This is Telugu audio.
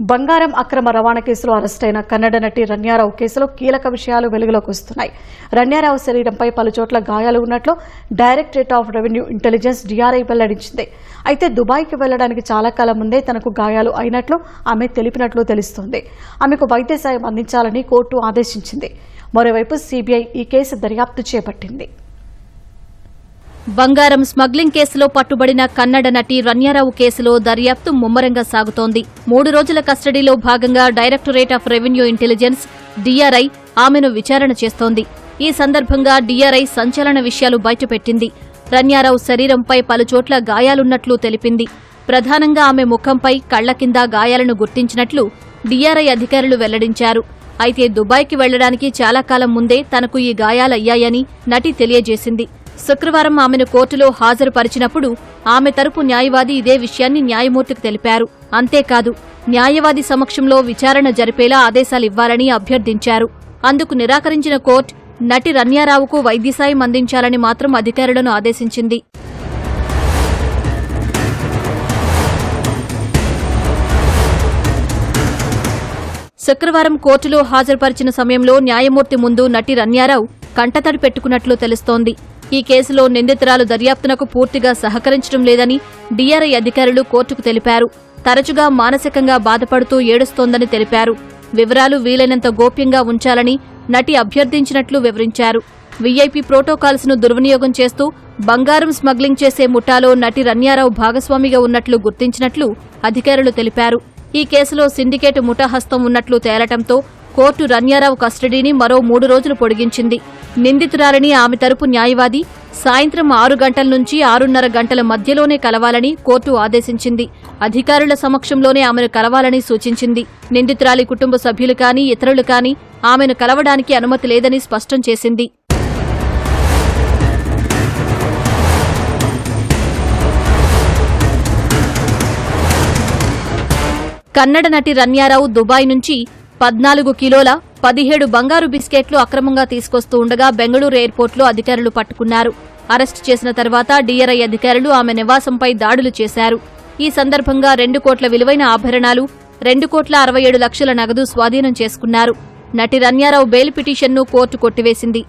బంగారం అక్రమ రవాణా కేసులో అరెస్టైన కన్నడ నటి రన్యారావు కేసులో కీలక విషయాలు వెలుగులోకి వస్తున్నాయి. రన్యారావు శరీరంపై పలుచోట్ల గాయాలు ఉన్నట్లు directorate of revenue intelligence DRI వెల్లడించింది. అయితే దుబాయ్కి వెళ్ళడానికి చాలా కాలం ముందే తనకు గాయాలు అయినట్లు ఆమె తెలిపినట్లు తెలుస్తోంది. ఆమెకు వైద్య సాయం అందించాలని కోర్టు ఆదేశించింది. మరోవైపు సీబీఐ ఈ కేసు దర్యాప్తు చేపట్టింది. బంగారం స్మగ్లింగ్ కేసులో పట్టుబడిన కన్నడ నటి రన్యారావు కేసులో దర్యాప్తు ముమ్మరంగా సాగుతోంది. మూడు రోజుల కస్టడీలో భాగంగా directorate of revenue intelligence DRI ఆమెను విచారణ చేస్తోంది. ఈ సందర్భంగా డిఆర్ఐ సంచలన విషయాలు బయటపెట్టింది. రన్యారావు శరీరంపై పలుచోట్ల గాయాలున్నట్లు తెలిపింది. ప్రధానంగా ఆమె ముఖంపై కళ్ళ కింద గాయాలను గుర్తించినట్లు డిఆర్ఐ అధికారులు వెల్లడించారు. అయితే దుబాయ్కి వెళ్ళడానికి చాలా కాలం ముందే తనకు ఈ గాయాలయ్యాయని నటి తెలియజేసింది. శుక్రవారం ఆమెను కోర్టులో హాజరుపరిచినప్పుడు ఆమె తరపు న్యాయవాది ఇదే విషయాన్ని న్యాయమూర్తికి తెలిపారు. అంతేకాదు న్యాయవాది సమక్షంలో విచారణ జరిపేలా ఆదేశాలివ్వాలని అభ్యర్థించారు. అందుకు నిరాకరించిన కోర్టు నటి రన్యారావుకు వైద్యసాయం అందించాలని మాత్రం అధికారులను ఆదేశించింది. శుక్రవారం కోర్టులో హాజరుపరిచిన సమయంలో న్యాయమూర్తి ముందు నటి రన్యారావు కంటతడి పెట్టుకున్నట్లు తెలుస్తోంది. ఈ కేసులో నిందితురాలు దర్యాప్తునకు పూర్తిగా సహకరించడం లేదని డీఆర్ఐ అధికారులు కోర్టుకు తెలిపారు. తరచుగా మానసికంగా బాధపడుతూ ఏడుస్తోందని తెలిపారు. వివరాలు వీలైనంత గోప్యంగా ఉంచాలని నటి అభ్యర్థించినట్లు వివరించారు. వీఐపీ ప్రోటోకాల్స్ను దుర్వినియోగం చేస్తూ బంగారం స్మగ్లింగ్ చేసే ముఠాలో నటి రన్యారావు భాగస్వామిగా ఉన్నట్లు గుర్తించినట్లు అధికారులు తెలిపారు. ఈ కేసులో సిండికేట్ ముఠాహస్తం ఉన్నట్లు తేలటంతో కోర్టు రన్యారావు కస్టడీని మరో మూడు రోజులు పొడిగించింది. నిందితురాలని ఆమె తరపు న్యాయవాది సాయంత్రం ఆరు గంటల నుంచి ఆరున్నర గంటల మధ్యలోనే కలవాలని కోర్టు ఆదేశించింది. అధికారుల సమక్షంలోనే ఆమెను కలవాలని సూచించింది. నిందితురాలి కుటుంబ సభ్యులు కానీ ఇతరులు కానీ ఆమెను కలవడానికి అనుమతి లేదని స్పష్టం చేసింది. కన్నడ నటి రన్యారావు దుబాయ్ నుంచి పద్నాలుగు కిలోల పదిహేడు బంగారు బిస్కెట్లు అక్రమంగా తీసుకొస్తూ ఉండగా బెంగళూరు ఎయిర్పోర్ట్లో అధికారులు పట్టుకున్నారు. అరెస్టు చేసిన తర్వాత డీఆర్ఐ అధికారులు ఆమె నివాసంపై దాడులు చేశారు. ఈ సందర్భంగా రెండు కోట్ల విలువైన ఆభరణాలు రెండు కోట్ల అరవై ఏడు లక్షల నగదు స్వాధీనం చేసుకున్నారు. నటి రన్యారావు బెయిల్ పిటిషన్ను కోర్టు కొట్టివేసింది.